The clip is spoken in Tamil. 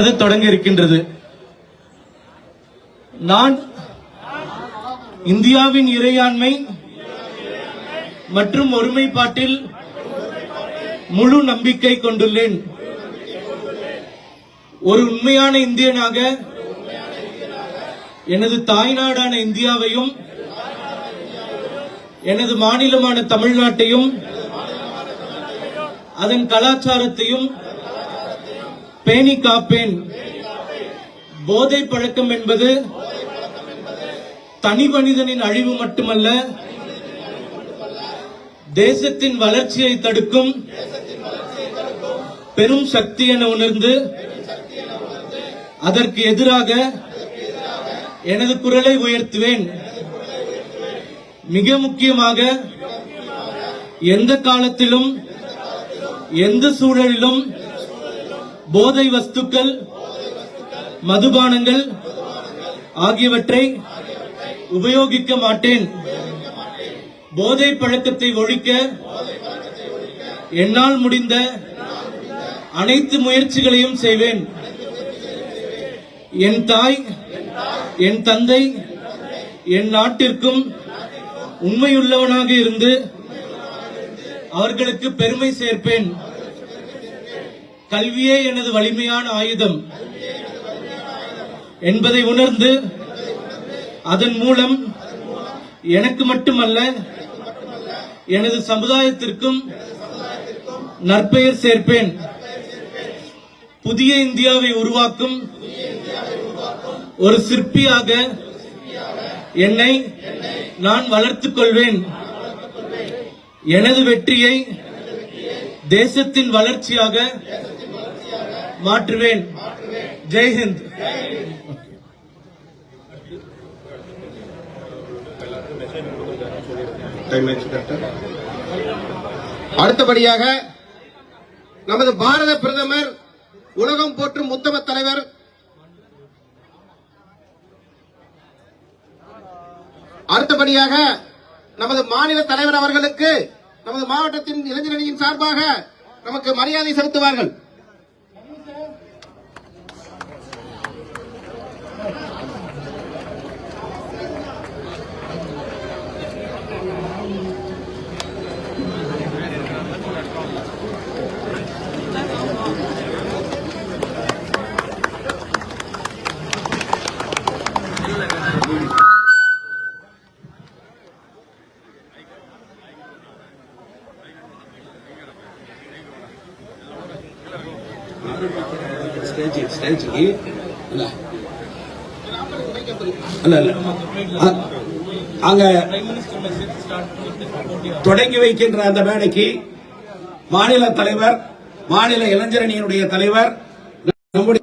அது தொடங்க இருக்கின்றது. நான் இந்தியாவின் இறையாண்மை மற்றும் ஒருமைப்பாட்டில் முழு நம்பிக்கை கொண்டுள்ளேன். ஒரு உண்மையான இந்தியனாக எனது தாய்நாடான இந்தியாவையும் எனது மாநிலமான தமிழ்நாட்டையும் அதன் கலாச்சாரத்தையும் பேணி காப்பேன். போதை பழக்கம் என்பது தனி மனிதனின் அழிவு மட்டுமல்ல தேசத்தின் வளர்ச்சியை தடுக்கும் பெரும் சக்தி என உணர்ந்து அதற்கு எதிராக எனது குரலை உயர்த்துவேன். மிக முக்கியமாக எந்த காலத்திலும் எந்த சூழலிலும் போதை வஸ்துக்கள் மதுபானங்கள் ஆகியவற்றை உபயோகிக்க மாட்டேன். போதை பழக்கத்தை ஒழிக்க என்னால் முடிந்த அனைத்து முயற்சிகளையும் செய்வேன். என் தாய் என் தந்தை என் நாட்டிற்கும் உண்மையுள்ளவனாக இருந்து அவர்களுக்கு பெருமை சேர்ப்பேன். கல்வியே எனது வலிமையான ஆயுதம் என்பதை உணர்ந்து அதன் மூலம் எனக்கு மட்டுமல்ல எனது சமுதாயத்திற்கும் நற்பெயர் சேர்ப்பேன். புதிய இந்தியாவை உருவாக்கும் ஒரு சிற்பியாக என்னை நான் வளர்த்துக் கொள்வேன். எனது வெற்றியை தேசத்தின் வளர்ச்சியாக மாற்றுவேன். ஜெய்ஹிந்த் அடுத்தபடியாக நமது பாரத பிரதமர் உலகம் போற்றும் உத்தம தலைவர் அடுத்தபடியாக நமது மாநில தலைவர் அவர்களுக்கு நமது மாவட்டத்தின் இளைஞரணியின் சார்பாக நமக்கு மரியாதை செலுத்துவார்கள். ஸ்டேஜ் ஸ்டேஜுக்கு இல்ல இல்ல இல்ல அங்க தொடங்கி வைக்கின்ற அந்த மேடைக்கு மாநில தலைவர் மாநில இளைஞரணியினுடைய தலைவர் நம்முடைய